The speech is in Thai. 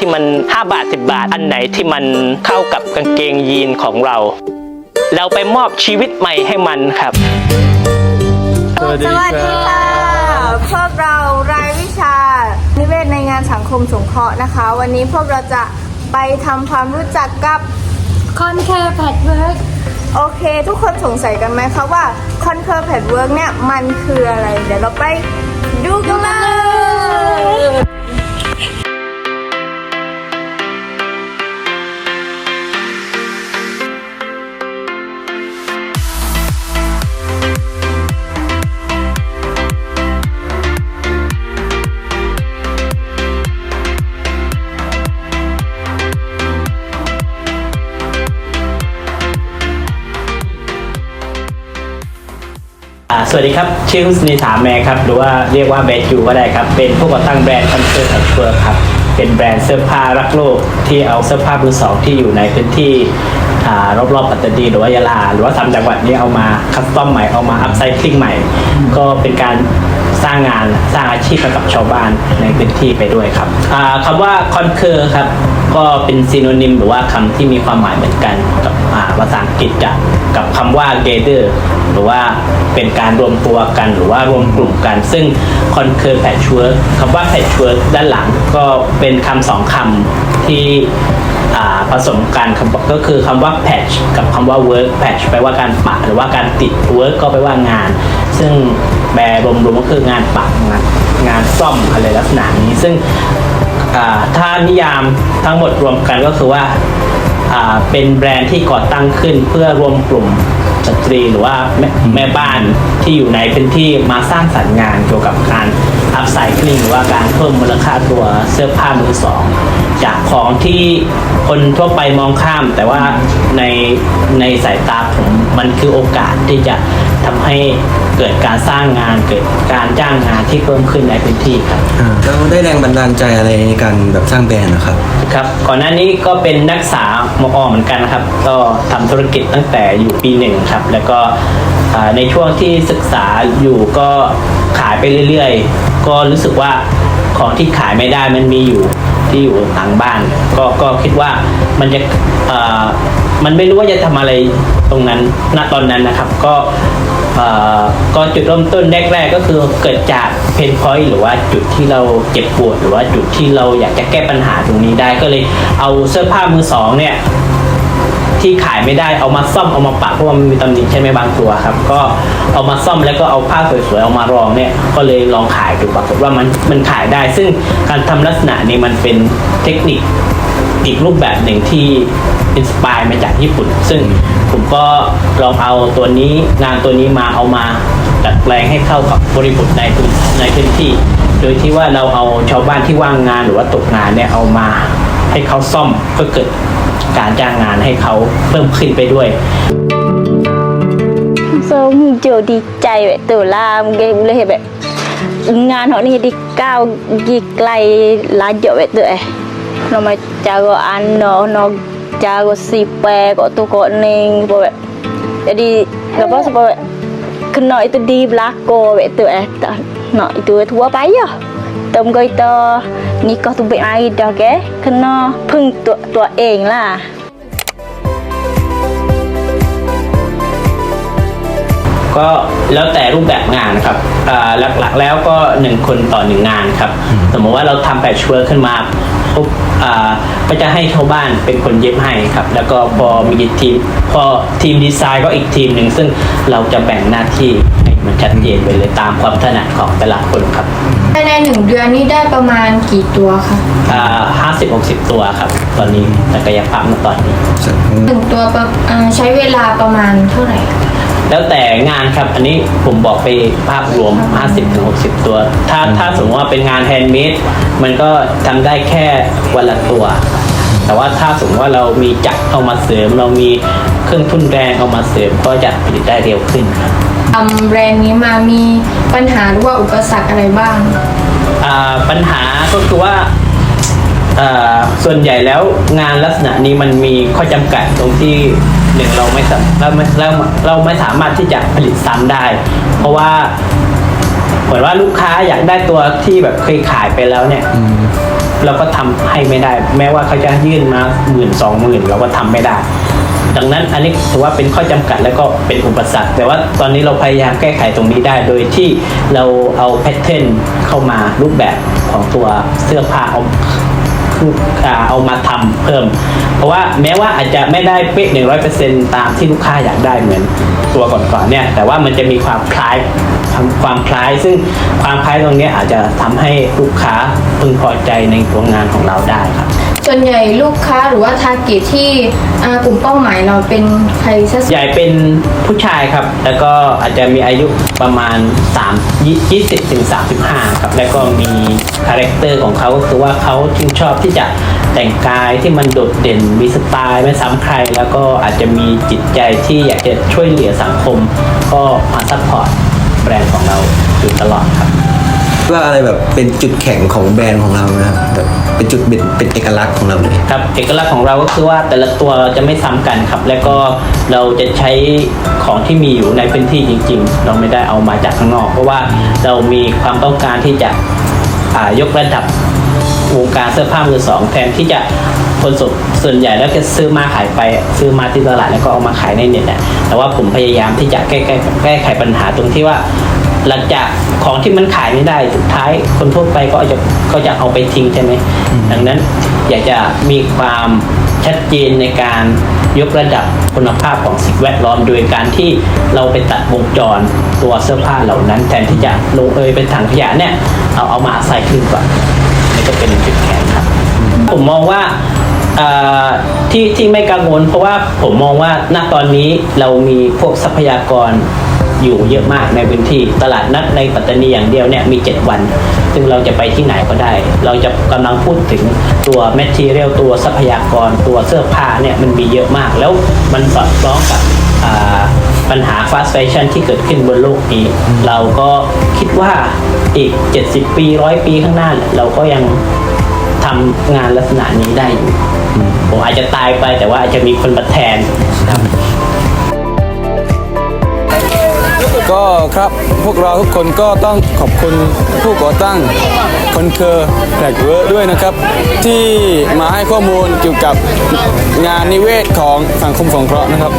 ที่มัน 5 บาท 10 บาท อันไหนที่มันเข้ากับกางเกงยีนของเรา เราไปมอบชีวิตใหม่ให้มันครับ สวัสดีค่ะพวกเรารายวิชา นิเวศในงานสังคมสงเคราะห์นะคะ วันนี้พวกเราจะไปทำความรู้จักกับคอนแคร์แพดเวิร์กโอเค ทุกคนสงสัยกันไหมคะว่าคอนเคอร์แพดเวิร์กเนี่ยมันคืออะไร เดี๋ยวเราไปดูกันเลย สวัสดีครับ ชื่อคุณสนิสาแมครับ หรือว่าเรียกว่าแบรนด์ยูก็ได้ครับ เป็นผู้ก่อตั้งแบรนด์คอนเสิร์ตอัลเฟอร์ครับ เป็นแบรนด์เสื้อผ้ารักโลก ที่เอาเสื้อผ้ามือสองที่อยู่ในพื้นที่รอบๆปัตตานีหรือว่ายะลา หรือว่าสามจังหวัดนี้เอามาคัสตอมใหม่เอามาอัพไซคลิงใหม่ ก็เป็นการสร้างงานสร้างอาชีพให้กับชาวบ้านในพื้นที่ไปด้วยครับอ่าคำว่าคอนเคอร์ครับ ก็เป็นซีโนนิมหรือว่าคำที่มีความหมายเหมือนกันกับภาษาอังกฤษจะกับคำว่า gather หรือว่าเป็นการรวมตัวกันหรือว่ารวมกลุ่มกัน ซึ่ง concur patchwork คำว่า patchwork ด้านหลังก็เป็นคำสองคำที่ผสมกันคำก็คือคำว่า patch กับคำว่า work patch แปลว่าการปะหรือว่าการติด work ก็แปลว่างาน ซึ่งแปลรวมๆก็คืองานปะงานงานซ่อมอะไรลักษณะนี้ ซึ่ง ถ้านิยามทั้งหมดรวมกันก็คือว่าเป็นแบรนด์ที่ก่อตั้งขึ้นเพื่อรวมกลุ่มสตรีหรือว่าแม่แม่บ้านที่อยู่ในพื้นที่มาสร้างสรรค์งานเกี่ยวกับการอัพไซคลิงหรือว่าการเพิ่มมูลค่าตัวเสื้อผ้ามือสอง จากของที่คนทั่วไปมองข้าม แต่ว่าในในสายตาผมมันคือโอกาสที่จะทำให้ เกิดการสร้างงานเกิดการจ้างงานที่เพิ่มขึ้นในพื้นที่ครับอ่าแล้วได้แรงบันดาลใจอะไรในการแบบสร้างแบรนด์นะครับ ครับก่อนหน้านี้ก็เป็นนักศึกษามอเหมือนกันนะครับ ก็ทำธุรกิจตั้งแต่อยู่ปีหนึ่งครับ แล้วก็อ่าในช่วงที่ศึกษาอยู่ก็ขายไปเรื่อยๆ ก็รู้สึกว่าของที่ขายไม่ได้มันมีอยู่ที่อยู่หลังบ้าน ก็ก็คิดว่ามันจะอ่ามันไม่รู้ว่าจะทำอะไรตรงนั้นณตอนนั้นนะครับ ก็เอ่อ ก็จุดเริ่มต้นแรกๆก็คือเกิดจากเพนพอยต์หรือว่าจุดที่เราเจ็บปวด หรือว่าจุดที่เราอยากจะแก้ปัญหาตรงนี้ได้ก็เลยเอาเสื้อผ้ามือสองเนี่ย ที่ขายไม่ได้เอามาซ่อมเอามาปะเพราะว่ามันมีตำหนิใช่ไหมบางตัวครับ ก็เอามาซ่อมแล้วก็เอาผ้าสวยๆเอามารองเนี่ยก็เลยลองขายดูปรากฏว่ามันมันขายได้ ซึ่งการทำลักษณะนี้มันเป็นเทคนิคอีกรูปแบบหนึ่งที่อินสปายมาจากญี่ปุ่น ซึ่งผมก็ลองเอาตัวนี้งานตัวนี้มาเอามาดัดแปลงให้เข้ากับบริบทในพื้นในพื้นที่ โดยที่ว่าเราเอาชาวบ้านที่ว่างงานหรือว่าตกงานเนี่ยเอามาให้เขาซ่อมก็เกิด การจ้างงานให้เขาเพิ่มขึ้นไปด้วย so มึเจอดีใจแบบตัวลามเกมเลยแบบงานของนี่ดีก้าวกีไกลลาเยอะแบบตัวเอเรามาจากอันนอนจากสีแปก็ตัวก็หนึ่งแบบ jadi lepas sebab kena itu di belakang betul eh tak nak itu tua payah Tôm coi to ni kau tu baik mari dah ke kena พึ่งตัวตัวเองล่ะก็แล้วแต่รูปแบบงานนะครับอ่าหลักๆแล้วก็หนึ่งคนต่อหนึ่งงานครับ สมมติว่าเราทำแพทชเวิร์ขึ้นมาปุ๊บอ่าก็จะให้ชาวบ้านเป็นคนเย็บให้ครับ แล้วก็พอมีทีมพอทีมดีไซน์ก็อีกทีมหนึ่งซึ่งเราจะแบ่งหน้าที่ให้ มันชัดเจนไปเลยตามความถนัดของแต่ละคนครับภายในหนึ่งเดือนนี้ได้ประมาณกี่ตัวคะห้าสิบหกสิบตัวครับ ตอนนี้ศักยภาพณตอนนี้ หนึ่งตัวประอ่าใช้เวลาประมาณเท่าไหร่แล้วแต่งานครับ อันนี้ผมบอกไปภาพรวม 50-60 ตัว ถ้าถ้าสมมติว่าเป็นงานแฮนด์เมดมันก็ทำได้แค่วันละตัว แต่ว่าถ้าสมมติว่าเรามีจักรเอามาเสริม เรามีเครื่องทุ่นแรงเอามาเสริมก็จะผลิตได้เร็วขึ้นครับ ทำแบรนด์นี้มามีปัญหาหรือว่าอุปสรรคอะไรบ้าง อ่าปัญหาก็คือว่าอ่าส่วนใหญ่แล้วงานลักษณะนี้มันมีข้อจำกัดตรงที่หนึ่งเราไม่สามเราไม่เราเราไม่สามารถที่จะผลิตซ้ำได้ เพราะว่าเหมือนว่าลูกค้าอยากได้ตัวที่แบบเคยขายไปแล้วเนี่ย เราก็ทำให้ไม่ได้ แม้ว่าเขาจะยื่นมาหมื่นสองหมื่นเราก็ทำไม่ได้ ดังนั้นอันนี้ถือว่าเป็นข้อจำกัดแล้วก็เป็นอุปสรรค แต่ว่าตอนนี้เราพยายามแก้ไขตรงนี้ได้ โดยที่เราเอาแพทเทิร์นเข้ามารูปแบบของตัวเสื้อผ้าเอาเอามาทำเพิ่ม เพราะว่าแม้ว่าอาจจะไม่ได้เป๊ะหนึ่งร้อยเปอร์เซ็นต์ตามที่ลูกค้าอยากได้เหมือนตัวก่อนๆเนี่ย แต่ว่ามันจะมีความคล้ายความคล้าย ซึ่งความคล้ายตรงนี้อาจจะทำให้ลูกค้าพึงพอใจในตัวงานของเราได้ครับ ส่วนใหญ่ลูกค้าหรือว่าทาร์เก็ตที่อ่ากลุ่มเป้าหมายเราเป็นใครซะส่วนใหญ่เป็นผู้ชายครับ แล้วก็อาจจะมีอายุประมาณ3 20ถึง35 ครับ แล้วก็มีคาแรคเตอร์ของเขาก็คือว่าเขาชื่นชอบที่จะแต่งกายที่มันโดดเด่นมีสไตล์ไม่ซ้ำใคร แล้วก็อาจจะมีจิตใจที่อยากจะช่วยเหลือสังคม ก็มาซัพพอร์ตแบรนด์ของเราอยู่ตลอดครับ ว่าอะไรแบบเป็นจุดแข็งของแบรนด์ของเรานะครับแบบเป็นจุดเด่นเป็นเอกลักษณ์ของเราเลยครับเอกลักษณ์ของเราก็คือว่าแต่ละตัวจะไม่ซ้ำกันครับ แล้วก็เราจะใช้ของที่มีอยู่ในพื้นที่จริง ๆ เราไม่ได้เอามาจากข้างนอก เพราะว่าเรามีความต้องการที่จะอ่ายกระดับวงการเสื้อผ้ามือสองแทนที่จะคนส่วนส่วนใหญ่แล้วจะซื้อมาขายไปซื้อมาที่ตลาดแล้วก็เอามาขายในเน็ตแหละแต่ว่าผมพยายามที่จะแก้แก้แก้ไขปัญหาตรงที่ว่า หลังจากของที่มันขายไม่ได้สุดท้ายคนทั่วไปก็จะก็จะเอาไปทิ้งใช่ไหมดังนั้นอยากจะมีความชัดเจนในการยกระดับคุณภาพของสิ่งแวดล้อม โดยการที่เราไปตัดวงจรตัวเสื้อผ้าเหล่านั้น แทนที่จะลงเอยเป็นถังขยะเนี่ยเอาเอามาใส่ขึ้นก่อนนี่ก็เป็นจุดแข็งครับ ผมมองว่าเอ่อที่ที่ไม่กังวลเพราะว่าผมมองว่าณตอนนี้เรามีพวกทรัพยากร อยู่เยอะมากในพื้นที่ตลาดนัดในปัตตานีอย่างเดียวเนี่ยมี 7 วัน ซึ่งเราจะไปที่ไหนก็ได้ เราจะกำลังพูดถึงตัวแมทเทียลตัวทรัพยากรตัวเสื้อผ้าเนี่ยมันมีเยอะมาก แล้วมันสอดคล้องกับปัญหาฟาส t ฟชั่นที่เกิดขึ้นบนโลกนี้ เราก็คิดว่าอีก 70 ปีร้อยปีข้างหน้าเนี่ยเราก็ยังทำงานลักษณะนี้ได้อยู่ผมอาจจะตายไปแต่ว่าอาจจะมีคนมาแทนครับ ก็ครับพวกเราทุกคนก็ต้องขอบคุณผู้ก่อตั้งคนเคอร์แพลกเวิร์ด้วยนะครับ ที่มาให้ข้อมูลเกี่ยวกับงานนิเวศของสังคมสงเคราะห์นะครับ